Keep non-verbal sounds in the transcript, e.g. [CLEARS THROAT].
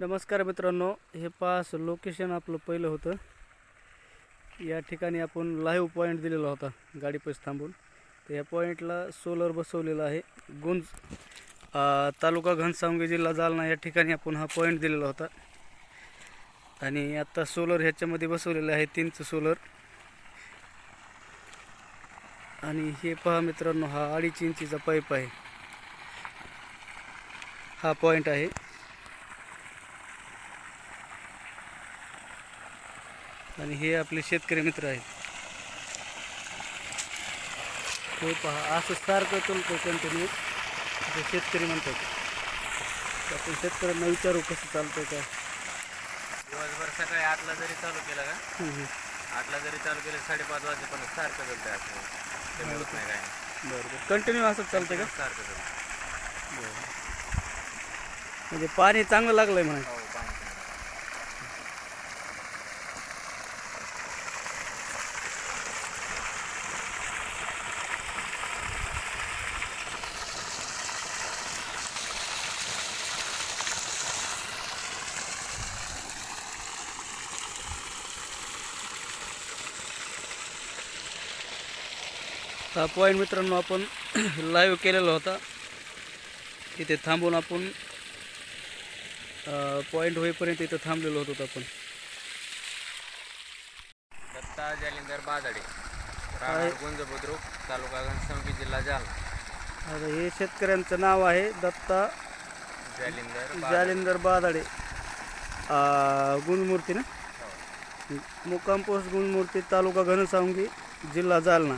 नमस्कार मित्रांनो हे पास लोकेशन आपलं पहिलं होतं. या ठिकाणी आपण लाईव्ह पॉईंट दिलेला होता गाडी पैसे थांबून. तर या पॉईंटला सोलर बसवलेला आहे गुंज तालुका घनसावंगी जिल्हा जालना या ठिकाणी आपण हा पॉईंट दिलेला होता. आणि आत्ता सोलर ह्याच्यामध्ये बसवलेलं आहे तीनचं सोलर आणि हे पहा मित्रांनो हा अडीच इंचीचा पाईप आहे. हा पॉईंट आहे. आणि हे आपले शेतकरी मित्र आहेत. हे पहा असं सारखं चालतं कंटिन्यू असं शेतकरी म्हणतात. आपण शेतकऱ्यांना विचारू कसं चालतंय काय. दिवसभर सकाळी आठला जरी चालू केलं का. आठला जरी चालू केलं साडेपाच वाजेपर्यंत सारखं चालतंय असं. कमी होत नाही काय. बरं बरं. कंटिन्यू असंच चालतंय का? सारखं चालतं म्हणजे पाणी चांगलं लागलंय म्हणा हो पॉईंट मित्रांनो आपण [CLEARS THROAT] लाईव्ह केलेला होता. इथे थांबून आपण पॉईंट होईपर्यंत इथं थांबलेलो होतो आपण. दत्ता जालिंदर बादाडे राहणार गुंज बुद्रुक तालुका घनसंगी जिल्हा जालना. आता हे शेतकऱ्यांचं नाव आहे दत्ता जालिंदर. जालिंदर बादाडे. अं, गुणमूर्ती ना? हो. मुक्काम पोस्ट गुणमूर्ती तालुका घनसावंगी जिल्हा जालना.